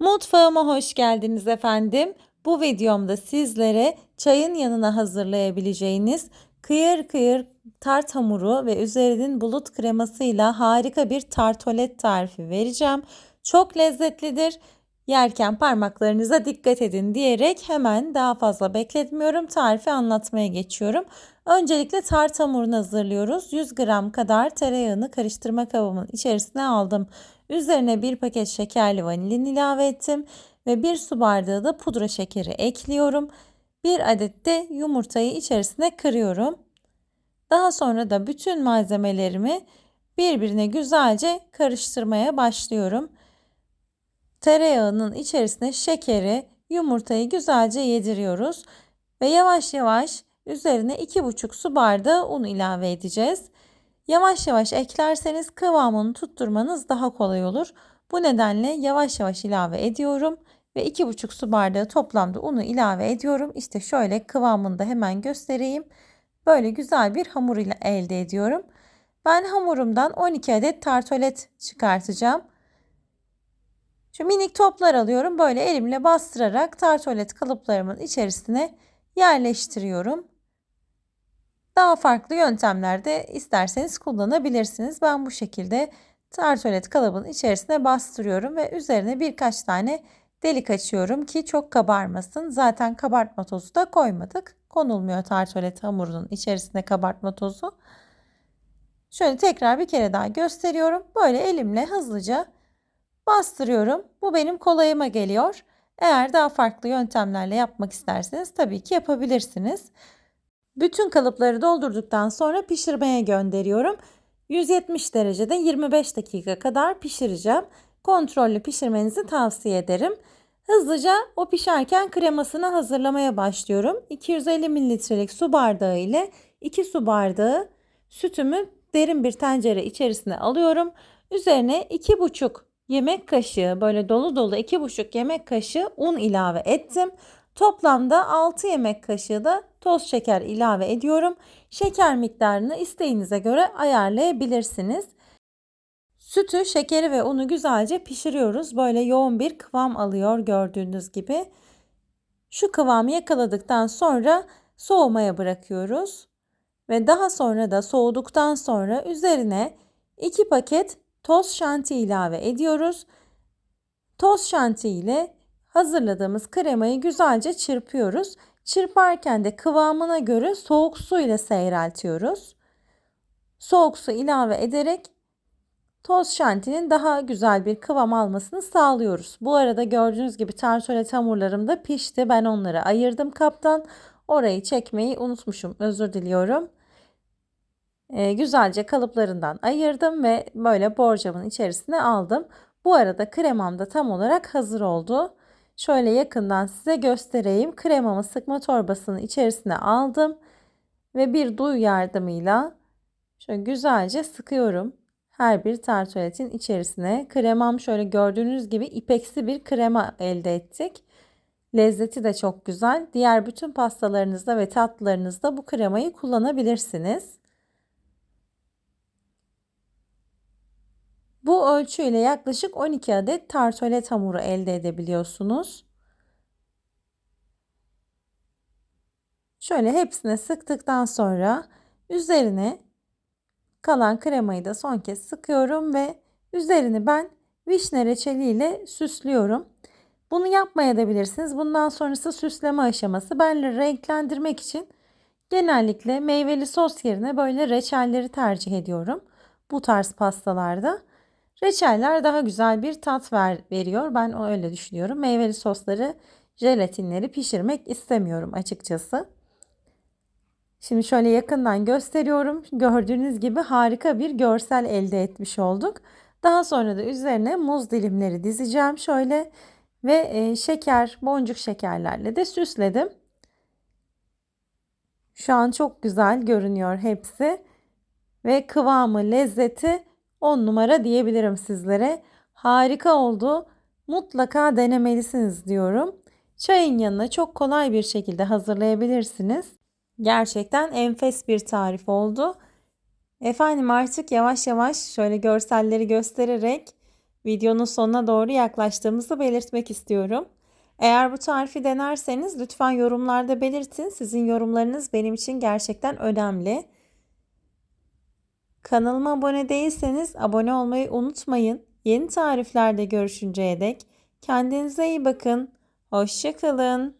Mutfağıma hoş geldiniz efendim. Bu videomda sizlere çayın yanına hazırlayabileceğiniz kıyır kıyır tart hamuru ve üzerinin bulut kremasıyla harika bir tartolet tarifi vereceğim. Çok lezzetlidir. Yerken parmaklarınıza dikkat edin diyerek hemen daha fazla bekletmiyorum. Tarifi anlatmaya geçiyorum. Öncelikle tart hamurunu hazırlıyoruz. 100 gram kadar tereyağını karıştırma kabımın içerisine aldım. Üzerine bir paket şekerli vanilin ilave ettim ve bir su bardağı da pudra şekeri ekliyorum. Bir adet de yumurtayı içerisine kırıyorum. Daha sonra da bütün malzemelerimi birbirine güzelce karıştırmaya başlıyorum. Tereyağının içerisine şekeri, yumurtayı güzelce yediriyoruz ve yavaş yavaş üzerine 2,5 su bardağı un ilave edeceğiz. Yavaş yavaş eklerseniz kıvamını tutturmanız daha kolay olur. Bu nedenle yavaş yavaş ilave ediyorum ve 2,5 su bardağı toplamda unu ilave ediyorum. İşte şöyle kıvamını da hemen göstereyim. Böyle güzel bir hamur ile elde ediyorum. Ben hamurumdan 12 adet tartolet çıkartacağım. Şu minik toplar alıyorum. Böyle elimle bastırarak tartolet kalıplarımın içerisine yerleştiriyorum. Daha farklı yöntemlerde isterseniz kullanabilirsiniz. Ben bu şekilde tartolet kalıbın içerisine bastırıyorum ve üzerine birkaç tane delik açıyorum ki çok kabarmasın. Zaten kabartma tozu da koymadık. Konulmuyor tartolet hamurunun içerisine kabartma tozu. Şöyle tekrar bir kere daha gösteriyorum. Böyle elimle hızlıca bastırıyorum. Bu benim kolayıma geliyor. Eğer daha farklı yöntemlerle yapmak isterseniz tabii ki yapabilirsiniz. Bütün kalıpları doldurduktan sonra pişirmeye gönderiyorum. 170 derecede 25 dakika kadar pişireceğim. Kontrollü pişirmenizi tavsiye ederim. Hızlıca o pişerken kremasını hazırlamaya başlıyorum. 250 mililitrelik su bardağı ile 2 su bardağı sütümü derin bir tencere içerisine alıyorum. Üzerine 2,5 yemek kaşığı böyle dolu dolu 2,5 yemek kaşığı un ilave ettim. Toplamda 6 yemek kaşığı da toz şeker ilave ediyorum. Şeker miktarını isteğinize göre ayarlayabilirsiniz. Sütü, şekeri ve unu güzelce pişiriyoruz. Böyle yoğun bir kıvam alıyor gördüğünüz gibi. Şu kıvamı yakaladıktan sonra soğumaya bırakıyoruz. Ve daha sonra da soğuduktan sonra üzerine 2 paket toz şanti ilave ediyoruz. Toz şanti ile hazırladığımız kremayı güzelce çırpıyoruz. Çırparken de kıvamına göre soğuk su ile seyreltiyoruz. Soğuk su ilave ederek toz şantinin daha güzel bir kıvam almasını sağlıyoruz. Bu arada gördüğünüz gibi tartolet hamurlarım da pişti. Ben onları ayırdım kaptan. Orayı çekmeyi unutmuşum. Özür diliyorum. Ee, güzelce kalıplarından ayırdım ve böyle borcamın içerisine aldım. Bu arada kremam da tam olarak hazır oldu. Şöyle yakından size göstereyim. Kremamı sıkma torbasının içerisine aldım ve bir duy yardımıyla şöyle güzelce sıkıyorum. Her bir tartoletin içerisine kremam şöyle gördüğünüz gibi ipeksi bir krema elde ettik. Lezzeti de çok güzel. Diğer bütün pastalarınızda ve tatlılarınızda bu kremayı kullanabilirsiniz. Bu ölçüyle yaklaşık 12 adet tartolet hamuru elde edebiliyorsunuz. Şöyle hepsine sıktıktan sonra üzerine kalan kremayı da son kez sıkıyorum ve üzerini ben vişne reçeliyle süslüyorum. Bunu yapmayabilirsiniz. Bundan sonrası süsleme aşaması. Ben renklendirmek için genellikle meyveli sos yerine böyle reçelleri tercih ediyorum. Bu tarz pastalarda. Reçeller daha güzel bir tat ver, veriyor. Ben öyle düşünüyorum. Meyveli sosları, jelatinleri pişirmek istemiyorum açıkçası. Şimdi şöyle yakından gösteriyorum. Gördüğünüz gibi harika bir görsel elde etmiş olduk. Daha sonra da üzerine muz dilimleri dizeceğim şöyle ve e, şeker, boncuk şekerlerle de süsledim. Şu an çok güzel görünüyor hepsi ve kıvamı, lezzeti 10 numara diyebilirim sizlere. Harika oldu. Mutlaka denemelisiniz diyorum. Çayın yanına çok kolay bir şekilde hazırlayabilirsiniz. Gerçekten enfes bir tarif oldu. Efendim artık yavaş yavaş şöyle görselleri göstererek videonun sonuna doğru yaklaştığımızı belirtmek istiyorum. Eğer bu tarifi denerseniz lütfen yorumlarda belirtin. Sizin yorumlarınız benim için gerçekten önemli. Kanalıma abone değilseniz abone olmayı unutmayın. Yeni tariflerde görüşünceye dek kendinize iyi bakın. Hoşçakalın.